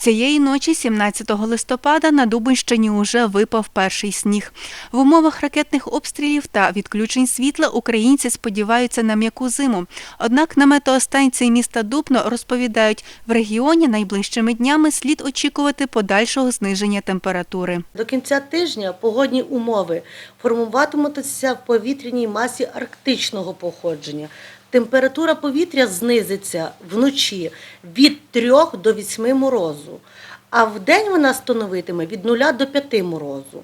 Цієї ночі, 17 листопада, на Дубинщині уже випав перший сніг. В умовах ракетних обстрілів та відключень світла українці сподіваються на м'яку зиму. Однак на метеостанції міста Дубно розповідають, в регіоні найближчими днями слід очікувати подальшого зниження температури. До кінця тижня погодні умови формуватимуться в повітряній масі арктичного походження. Температура повітря знизиться вночі від 3 до 8 морозу, а в день вона становитиме від 0 до 5 морозу.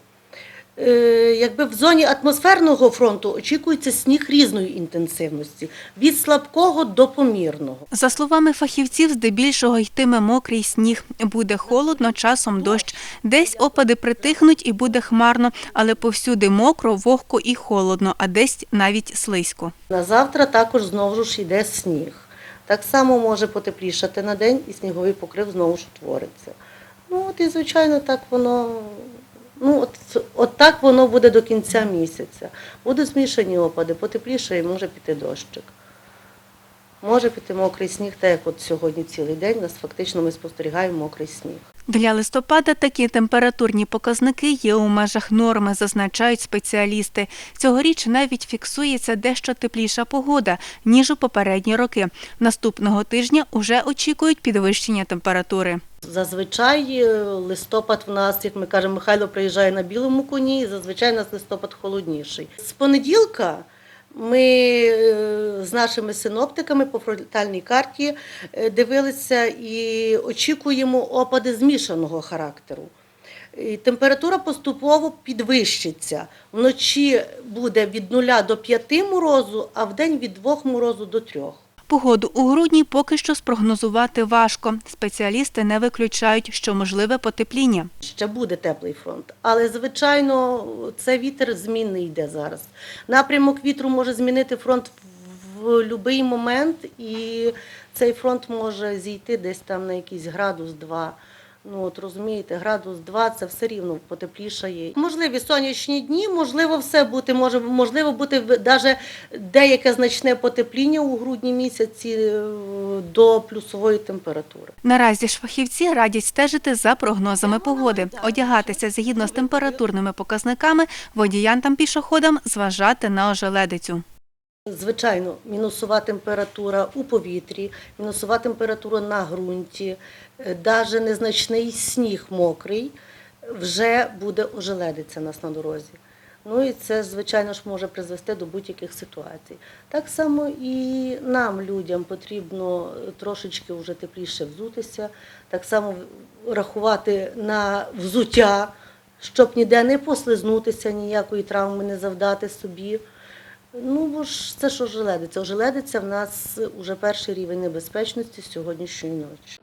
Е, Якби в зоні атмосферного фронту очікується сніг різної інтенсивності від слабкого до помірного. За словами фахівців, здебільшого йтиме мокрий сніг. Буде холодно, часом дощ. Десь опади притихнуть і буде хмарно, але повсюди мокро, вогко і холодно, а десь навіть слизько. На завтра також знову ж йде сніг. Так само може потеплішати на день і сніговий покрив знову ж утвориться. Ну от і звичайно так воно. Ну, от, от так воно буде до кінця місяця. Будуть змішані опади, потепліше і може піти дощик. Може піти мокрий сніг, так як от сьогодні цілий день нас фактично ми спостерігаємо мокрий сніг. Для листопада такі температурні показники є у межах норми, зазначають спеціалісти. Цьогоріч навіть фіксується дещо тепліша погода, ніж у попередні роки. Наступного тижня уже очікують підвищення температури. Зазвичай е, листопад в нас, як ми кажемо, Михайло приїжджає на білому коні, і зазвичай у нас листопад холодніший. З понеділка ми е, з нашими синоптиками по фронтальній карті е, дивилися і очікуємо опади змішаного характеру. І температура поступово підвищиться. Вночі буде від 0 до 5 морозу, а вдень від 2 морозу до 3. Погоду у грудні поки що спрогнозувати важко. Спеціалісти не виключають, що можливе потепління. Ще буде теплий фронт, але звичайно це вітер змінний йде зараз. Напрямок вітру може змінити фронт в будь-який момент, і цей фронт може зійти десь там на якийсь градус два. Ну от розумієте, градус 2 це все рівно потеплішає. Можливі сонячні дні, можливо, все бути може, можливо бути навіть деяке значне потепління у грудні місяці е, до плюсової температури. Наразі ж фахівці радять стежити за прогнозами погоди, одягатися згідно з температурними показниками, водіям та пішоходам зважати на ожеледицю. Звичайно, мінусова температура у повітрі, мінусова температура на ґрунті, навіть незначний сніг мокрий, вже може ожеледиться нас на дорозі. Ну і це, звичайно ж, може призвести до будь-яких ситуацій. Так само і нам, людям, потрібно трошечки вже тепліше взутися, так само рахувати на взуття, щоб ніде не послизнутися, ніякої травми не завдати собі. Ну, бо ж це ж ожеледиця. Ожеледиця в нас уже перший рівень небезпечності сьогоднішньої ночі.